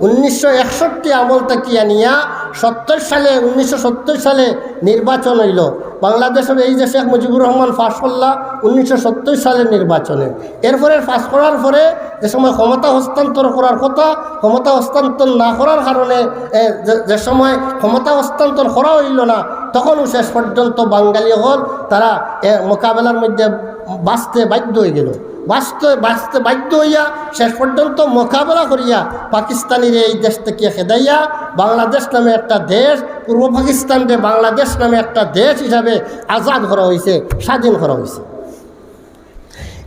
উনিশশো একষট্টি আমল তাকিয়া নিয়া সত্তর সালে, উনিশশো সত্তর সালে নির্বাচন হইল। বাংলাদেশের এই যে শেখ মুজিবুর রহমান ফাঁস করলা, উনিশশো সত্তর সালের নির্বাচনে। এরপরে ফাঁস করার পরে যে সময় ক্ষমতা হস্তান্তর করার কথা, ক্ষমতা হস্তান্তর না করার কারণে যে- সময় ক্ষমতা হস্তান্তর করা হইল না, তখনও শেষ পর্যন্ত বাঙালি হল। তারা মোকাবেলার মধ্যে বাঁচতে বাধ্য হয়ে গেল। বাঁচতে বাঁচতে বাধ্য হইয়া শেষ পর্যন্ত মোকাবেলা করিয়া পাকিস্তানির এই দেশ থেকে খেদাইয়া বাংলাদেশ নামে একটা দেশ, পূর্ব পাকিস্তানকে বাংলাদেশ নামে একটা দেশ হিসাবে আজাদ করা হয়েছে স্বাধীন করা হয়েছে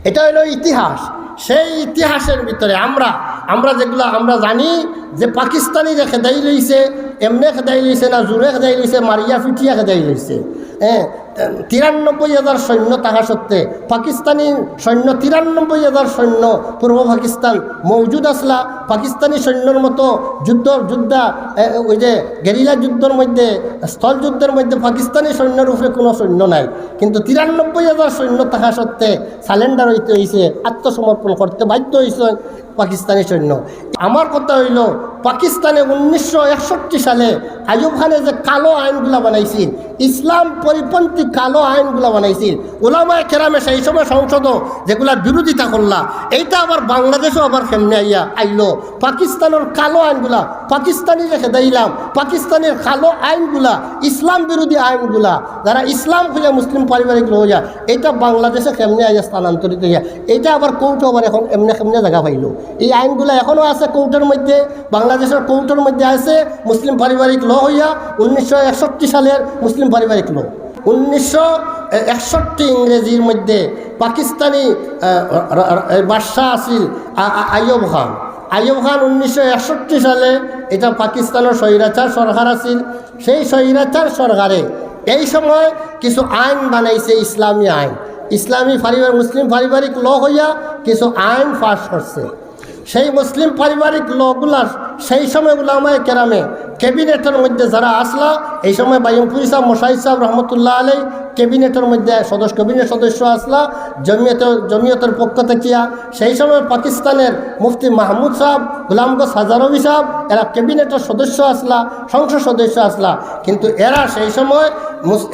এটা হলো ইতিহাস। সেই ইতিহাসের ভিতরে আমরা আমরা যেগুলো আমরা জানি যে পাকিস্তানি যে খেদাই লইছে এমনে খেদাই লইছে না জোরে খেদাই লইছে মারিয়া ফিটিয়া খেদাই লইছে হ্যাঁ তিরানব্বই হাজার সৈন্য থাকা সত্ত্বে পাকিস্তানি সৈন্য, তিরানব্বই হাজার সৈন্য পূর্ব পাকিস্তান মৌজুদ আসলা, পাকিস্তানি সৈন্যর মতো যুদ্ধ, যুদ্ধা ওই যে গেরিলা যুদ্ধের মধ্যে, স্থল যুদ্ধের মধ্যে পাকিস্তানি সৈন্যের উপরে কোনো সৈন্য নাই। কিন্তু তিরানব্বই হাজার সৈন্য থাকা সত্ত্বে সালেন্ডার হইতে হয়েছে আত্মসমর্পণ করতে বাধ্য হয়েছে পাকিস্তানি সৈন্য। আমার কথা হইল work পাকিস্তানে উনিশশো একষট্টি সালে আইয়ুব খানে যে কালো আইনগুলা বানাইছিল, ইসলাম পরিপন্থী কালো আইনগুলা বানাইছিল ওলামায় কেরামে সেই সময় সংসদ যেগুলা বিরোধিতা করলা, এইটা আবার বাংলাদেশও আবার কেমনে আইয়া আইলো। পাকিস্তানের কালো আইনগুলা, পাকিস্তানি রেখে দিলাম পাকিস্তানের কালো আইনগুলা, ইসলাম বিরোধী আইনগুলা, যারা ইসলাম খুলে মুসলিম পারিবারিক লইয়া এটা বাংলাদেশে কেমনে আইয়া স্থানান্তরিত হইয়া এটা আবার কৌটো আবার এখন এমনি কেমনে জায়গা পাইলো। এই আইনগুলা এখনও আছে কৌটোর মধ্যে বাংলাদেশের কৌটোর মধ্যে আছে মুসলিম পারিবারিক ল হইয়া উনিশশো একষট্টি সালের মুসলিম পারিবারিক ল। উনিশশো একষট্টি ইংরেজির মধ্যে পাকিস্তানি বাদশাহ আছিল আ- আ- খান। আইয়ুব খান উনিশশো একষট্টি সালে এটা পাকিস্তানের স্বৈরাচার সরকার আছিল। সেই স্বৈরাচার সরকারে এই সময় কিছু আইন বানাইছে ইসলামী আইন। ইসলামী পারিবারিক মুসলিম পারিবারিক ল হইয়া কিছু আইন পাস করছে। সেই মুসলিম পারিবারিক লগুলার সেই সময় উলামায় কেরামে ক্যাবিনেটের মধ্যে যারা আসলা, এই সময় বাইমপুরি সাহেব মোশাহিদ সাহেব রহমতুল্লাহ আলাই ক্যাবিনেটের মধ্যে সদস্য, ক্যাবিনেট সদস্য আসলা। জমিয়ত, জমিয়তের পক্ষ থেকিয়া সেই সময় পাকিস্তানের মুফতি মাহমুদ সাহেব গুলামগঞ্জ হাজারবি সাহেব, এরা ক্যাবিনেটের সদস্য আসলা, সংসদ সদস্য আসলা। কিন্তু এরা সেই সময়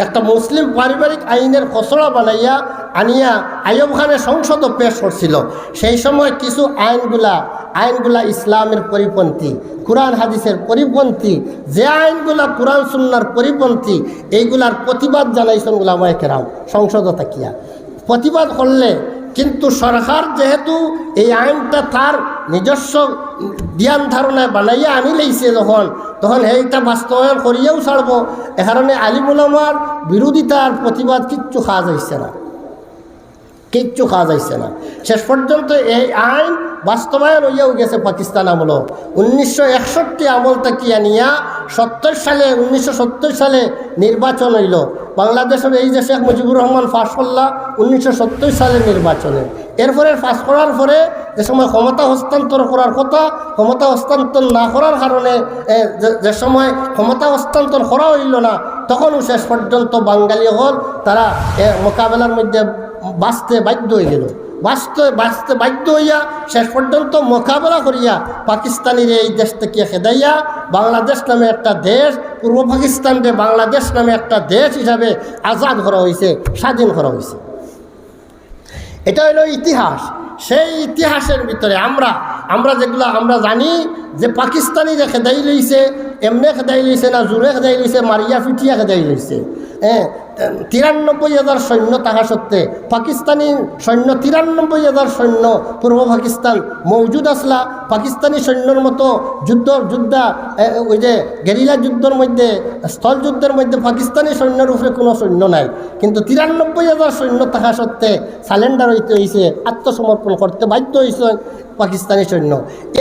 একটা মুসলিম পারিবারিক আইনের খসড়া বানাইয়া আনিয়া আইয়ুব খানের সংসদও পেশ করছিল। সেই সময় কিছু আইনগুলা আইনগুলা ইসলামের পরিপন্থী, কোরআন হাদিসের পরিপন্থী, যে আইনগুলা কোরআন সুন্নার পরিপন্থী, এইগুলার প্রতিবাদ জানাইছেন গুলামায় কেরাম সংসদ থাকিয়া প্রতিবাদ করলে কিন্তু সরকার যেহেতু এই আইনটা তার নিজস্ব জ্ঞান ধারণায় বানাইয়া আনি লইছে যখন, তখন সেইটা বাস্তবায়ন করিয়াও ছাড়ব। এ কারণে আলিমুলামার বিরোধিতার প্রতিবাদ কিচ্ছু খাওয়া যাইছে না। কিচ্ছু খাওয়া যাইছে না। শেষ পর্যন্ত এই আইন বাস্তবায়ন হইয়াও গেছে পাকিস্তান আমল উনিশশো একষট্টি আমল তাকিয়া নিয়া সত্তর সালে, উনিশশো সত্তর সালে নির্বাচন হইল। বাংলাদেশের এই যে শেখ মুজিবুর রহমান ফাঁস করলা, উনিশশো সালের নির্বাচনে। এরপরে ফাঁস করার পরে যে সময় ক্ষমতা হস্তান্তর করার কথা, ক্ষমতা হস্তান্তর না করার কারণে যে সময় ক্ষমতা হস্তান্তর করা হইল না, তখনও শেষ পর্যন্ত বাঙালি হল, তারা মোকাবেলার মধ্যে বাঁচতে বাধ্য হয়ে গেল। বাঁচতে বাঁচতে বাধ্য হইয়া শেষ পর্যন্ত মোকাবেলা করিয়া পাকিস্তানির এই দেশ থেকে খেদাইয়া বাংলাদেশ নামে একটা দেশ, পূর্ব পাকিস্তানকে বাংলাদেশ নামে একটা দেশ হিসাবে আজাদ করা হয়েছে স্বাধীন করা হয়েছে এটা হলো ইতিহাস। সেই ইতিহাসের ভিতরে আমরা আমরা যেগুলো আমরা জানি যে পাকিস্তানি যে খেদাই লইছে, এমনে খেদাই লইছে না জোরে খেদাই লইছে, মারিয়া ফিটিয়া খেদাই লইছে। হ্যাঁ তিরানব্বই হাজার সৈন্য থাকা সত্ত্বে পাকিস্তানি সৈন্য, তিরানব্বই হাজার সৈন্য পূর্ব পাকিস্তান মৌজুদ আসলা। পাকিস্তানি সৈন্যর মতো যুদ্ধ, যুদ্ধা ওই যে গেরিলা যুদ্ধের মধ্যে, স্থল যুদ্ধের মধ্যে পাকিস্তানি সৈন্যের উপরে কোনো সৈন্য নাই। কিন্তু তিরানব্বই হাজার সৈন্য থাকা সত্ত্বে সালেন্ডার হইতে হয়েছে আত্মসমর্পণ করতে বাধ্য হয়েছে পাকিস্তানি সৈন্য।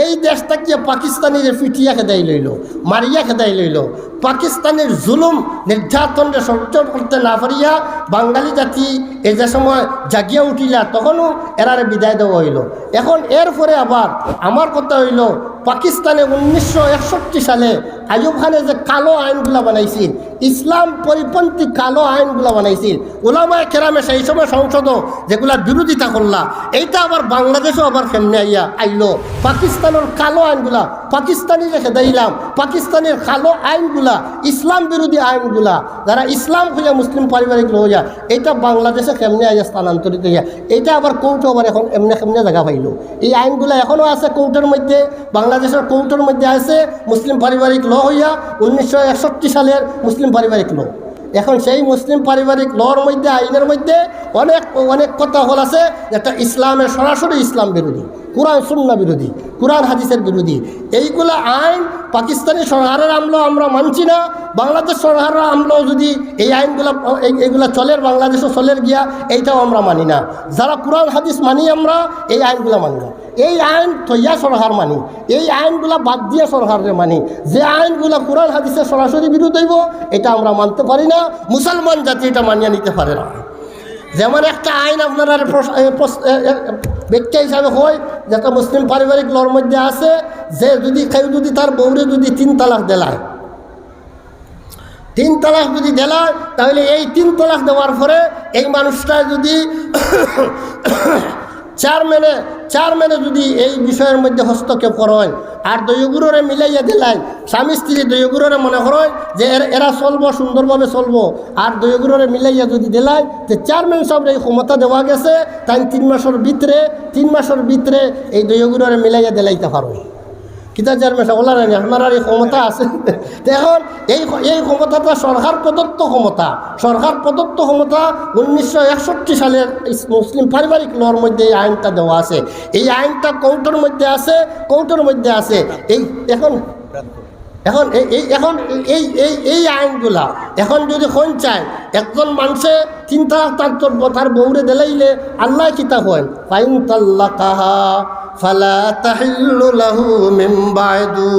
এই দেশটাকে পাকিস্তানির পিঠিয়া খেদাই লইল, মারিয়া খেদাই লইল। পাকিস্তানের জুলুম নির্যাতনকে সহ্য করতে না পারিয়া বাঙালি জাতি এ যে সময় জাগিয়া উঠিলা, তখনও এরারে বিদায় দেওয়া হইল। এখন এরপরে আবার আমার কথা হইল পাকিস্তানে উনিশশো একষট্টি সালে আইয়ুব খানে যে কালো আইনগুলা বানাইছিল ইসলাম পরিপন্থী কালো আইনগুলা বানাইছিল ওলামায় কেরামে সেই সময় সংসদ যেগুলা বিরোধিতা করলা, এইটা আবার বাংলাদেশও আবার কেমনে আইয়া আইলো? পাকিস্তানের কালো আইনগুলা পাকিস্তানি রেখে দিলাম পাকিস্তানের কালো আইনগুলা, ইসলাম বিরোধী আইনগুলা, যারা ইসলাম খুঁজে মুসলিম পারিবারিক লইয়া এটা বাংলাদেশে কেমনে আইয়া স্থানান্তরিত হইয়া এটা আবার কৌটো আবার এখন এমনি কেমনে জায়গা পাইলো? এই আইনগুলা এখনও আছে কৌটোর মধ্যে বাংলাদেশের কৌটোর মধ্যে আছে মুসলিম পারিবারিক ল হইয়া উনিশশো একষট্টি সালের মুসলিম পারিবারিক ল। এখন সেই মুসলিম পারিবারিক লর মধ্যে, আইনের মধ্যে অনেক অনেক কথা হল আছে যেটা ইসলামের সরাসরি ইসলাম বিরোধী, কোরআন সুন্না বিরোধী, কোরআন, হাদিসের বিরোধী। এইগুলো আইন পাকিস্তানি সরকারের আমলো আমরা মানছি না, বাংলাদেশ সরকারের আমলো যদি এই আইনগুলো, এই- এইগুলা চলের, বাংলাদেশও চলের গিয়া এইটাও আমরা মানি না। যারা কোরআন, হাদিস মানি আমরা, এই আইনগুলো মানি না। এই আইন তৈয়া সরকার মানি, এই আইনগুলা বাদ দিয়ে সরকারে মানি, যে আইনগুলা কোরআন হাদিসের সরাসরি বিরোধ হইব, এটা আমরা মানতে পারি না মুসলমান জাতি এটা মানিয়ে নিতে পারে না। যেমন একটা আইন আপনারা ব্যাখ্যা হিসাবে হয়, যেটা মুসলিম পারিবারিক লর মধ্যে আছে, যে যদি কেউ যদি তার বউরে যদি তিন তালাক দেলায়, তিন তালাক যদি দেলায়, তাহলে এই তিন তালাক দেওয়ার পরে এই মানুষটা যদি চেয়ারম্যানে চেয়ারম্যানে যদি এই বিষয়ের মধ্যে হস্তক্ষেপ করেন, আর দয়গুরোরে মিলাইয়া দিলাই, স্বামী স্ত্রী দয়গুরোরে মনে করেন যে এর- চলবো, সুন্দরভাবে চলবো। আর দয়গুরোরে মিলাইয়া যদি দিলাই, যে চেয়ারম্যান সাহেব এই ক্ষমতা দেওয়া গেছে, তাই তিন মাসের ভিতরে, তিন মাসের ভিতরে এই দয়গুরোরে মিলাইয়া দিলাইতে পারো কিতা চেয়ারম্যান সাহেব ওলার আপনার আর এই ক্ষমতা আছে। এখন, এই এই ক্ষমতাটা সরকার প্রদত্ত ক্ষমতা। সরকার প্রদত্ত ক্ষমতা উনিশশো একষট্টি সালের মুসলিম পারিবারিক লর মধ্যে এই আইনটা দেওয়া আছে। এই আইনটা কৌটোর মধ্যে আছে কৌটোর মধ্যে আছে। এই, এখন এখন, এই এখন, এই এই এই আইনগুলা, এখন যদি কোন চায় একজন মানুষে চিন্তা তার তোর বউরে দিলাইলে, আল্লাহ কিতা হয় ফাইন তাল্লাকাহা। ফালা তাহিল্লু লাহু বা'দু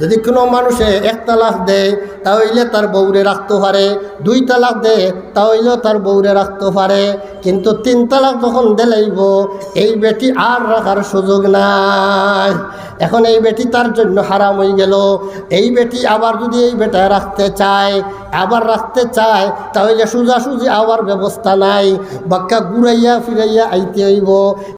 যদি কোনো মানুষে এক তালাক দেয়, তাহলে তার বউরে রাখতে পারে। দুই তালাক দেয়, তাহলে তার বউরে রাখতে পারে। কিন্তু তিন তালাক যখন দিলাইব, এই বেটি আর রাখার সুযোগ নাই। এখন এই বেটি তার জন্য হারাম হয়ে গেল। এই বেটি আবার যদি এই বেটা রাখতে চায়, আবার রাখতে চায়, তাহলে সোজাসুজি আবার ব্যবস্থা নাই। বাক্কা ঘুরাইয়া ফিরাইয়া আইতে হইব।